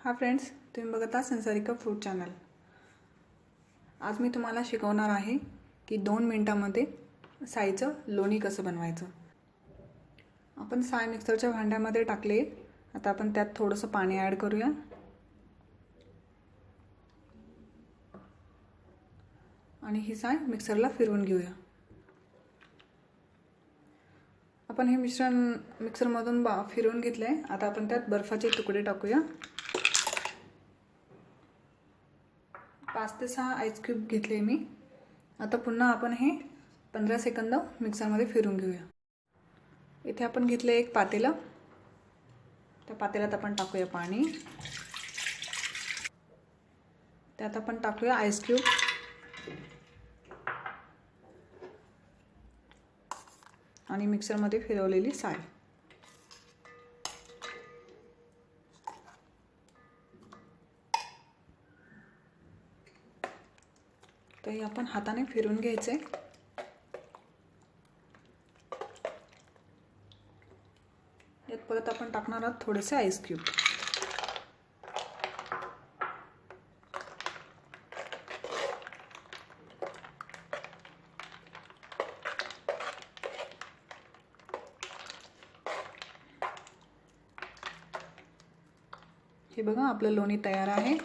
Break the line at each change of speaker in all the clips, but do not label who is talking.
हा फ्रेंड्स तुम्ही बघत आहात संसारिका फ्रूट चॅनल आज मी तुम्हाला शिकवणार आहे की दोन मिनटामध्ये साईचं लोणी कसं बनवायचं. आपण साय मिक्सरच्या भांड्यामध्ये टाकले. आता आपण त्यात थोडंसं पाणी ॲड करूया. आणि ही साय मिक्सरला फिरवून घेऊया. आपण हे मिश्रण मिक्सरमधून बा फिरवून घेतलं आहे आता आपण त्यात बर्फाचे तुकडे टाकूया. पाच ते सहा आईस क्यूब घेतले मी. आता पुन्हा आपण हे पंधरा सेकंद मिक्सरमध्ये फिरून घेऊया. इथे आपण घेतलं एक पातेलं. त्या पातेल्यात आपण टाकूया पाणी. त्यात आपण टाकूया आईस क्यूब आणि मिक्सरमध्ये फिरवलेली साय तर हे आपण हाताने फिरून घ्यायचे. यात परत आपण टाकणार आहोत थोडेसे आईस क्यूब हे बघा आपलं लोणी तयार आहे.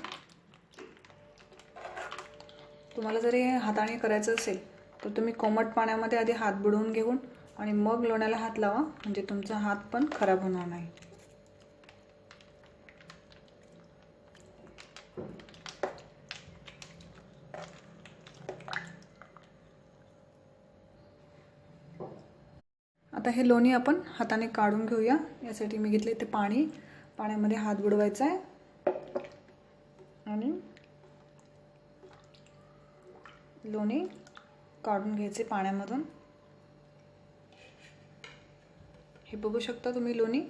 तुम्हाला जरी हाताने करायचं असेल तर तुम्ही कोमट पाण्यामध्ये आधी हात बुडवून घेऊन आणि मग लोण्याला हात लावा म्हणजे तुमचा हात पण खराब होणार नाही. आता हे लोणी आपण हाताने काढून घेऊया. यासाठी मी घेतले ते पाणी. पाण्यामध्ये हात बुडवायचा आहे. आणि लोणी काढून घ्यायचे पाण्यामधून. हे बघू शकता तुम्ही लोणी?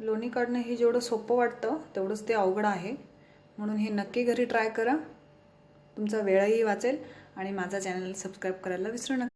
लोणी काढणं हे जेवढं सोपं वाटतं तेवढंच ते अवघड आहे. म्हणून हे नक्की घरी ट्राय करा. तुमचा वेळही वाचेल आणि माझा चॅनल सबस्क्राईब करायला विसरू नका.